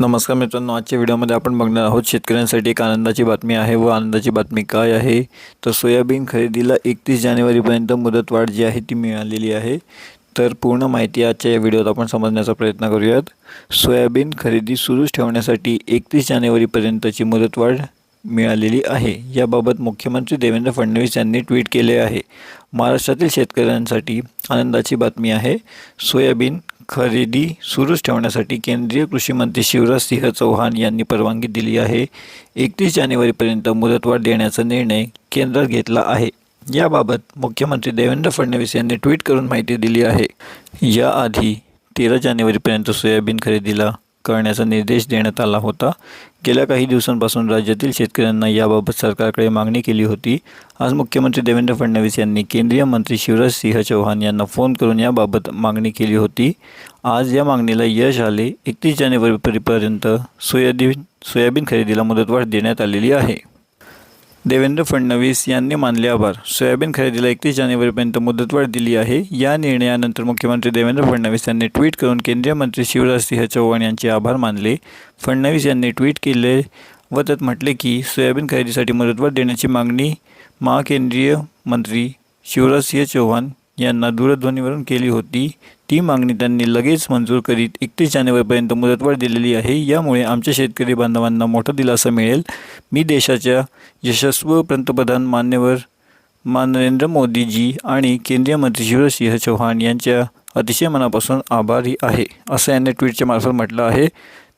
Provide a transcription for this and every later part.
नमस्कार मित्रांनो आजच्या व्हिडिओमध्ये आपण बघणार आहोत शेतकऱ्यांसाठी एक आनंदाची बातमी आहे व आनंदाची बातमी काय आहे? तर सोयाबीन खरेदीला एकतीस जानेवारीपर्यंत मुदतवाढ जी आहे ती मिळालेली आहे. तर पूर्ण माहिती आजच्या या व्हिडिओत आपण समजण्याचा प्रयत्न करूयात. सोयाबीन खरेदी सुरूच ठेवण्यासाठी एकतीस जानेवारीपर्यंतची मुदतवाढ मिळालेली आहे. याबाबत मुख्यमंत्री देवेंद्र फडणवीस यांनी ट्विट केले आहे. महाराष्ट्रातील शेतकऱ्यांसाठी आनंदाची बातमी आहे. सोयाबीन खरेदी सुरूच ठेवण्यासाठी केंद्रीय कृषी मंत्री शिवराज सिंह चौहान यांनी परवानगी दिली आहे. एकतीस जानेवारीपर्यंत मुदतवाढ देण्याचा निर्णय केंद्रात घेतला आहे. याबाबत मुख्यमंत्री देवेंद्र फडणवीस यांनी ट्विट करून माहिती दिली आहे. याआधी तेरा जानेवारीपर्यंत सोयाबीन खरेदीला करण्याचा निर्देश देण्यात आला होता. गेल्या काही दिवसांपासून राज्यातील शेतकऱ्यांना याबाबत सरकारकडे मागणी केली होती. आज मुख्यमंत्री देवेंद्र फडणवीस यांनी केंद्रीय मंत्री शिवराज सिंह चौहान यांना फोन करून याबाबत मागणी केली होती. आज या मागणीला यश आले. एकतीस जानेवारीपर्यंत सोयाबीन सोयाबीन खरेदीला मुदतवाढ देण्यात आलेली आहे. देवेंद्र फडणवीस यांनी मानले आभार. सोयाबीन खरेदीला एकतीस जानेवारीपर्यंत मुदतवाढ दिली आहे. या निर्णयानंतर मुख्यमंत्री देवेंद्र फडणवीस यांनी ट्विट करून केंद्रीय मंत्री शिवराज सिंह चौहान यांचे आभार मानले. फडणवीस यांनी ट्विट केले व त्यात म्हटले की सोयाबीन खरेदीसाठी मुदतवाढ देण्याची मागणी महाकेंद्रीय मंत्री शिवराज सिंह चौहान यांना दूरध्वनीवरून केली होती. ती मागणी त्यांनी लगेच मंजूर करीत एकतीस जानेवारीपर्यंत मुदतवाढ दिलेली आहे. यामुळे आमच्या शेतकरी बांधवांना मोठा दिलासा मिळेल. मी देशाच्या यशस्व पंतप्रधान मान्यवर मान नरेंद्र मोदीजी आणि केंद्रीय मंत्री शिवसिंह चौहान यांच्या अतिशय मनापासून आभारी आहे असं यांनी ट्विटच्या मार्फत म्हटलं आहे.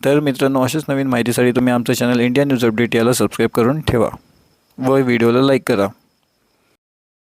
तर मित्रांनो अशाच नवीन माहितीसाठी तुम्ही आमचं चॅनल इंडिया न्यूज अपडेट याला सबस्क्राईब करून ठेवा व व्हिडिओला लाईक करा.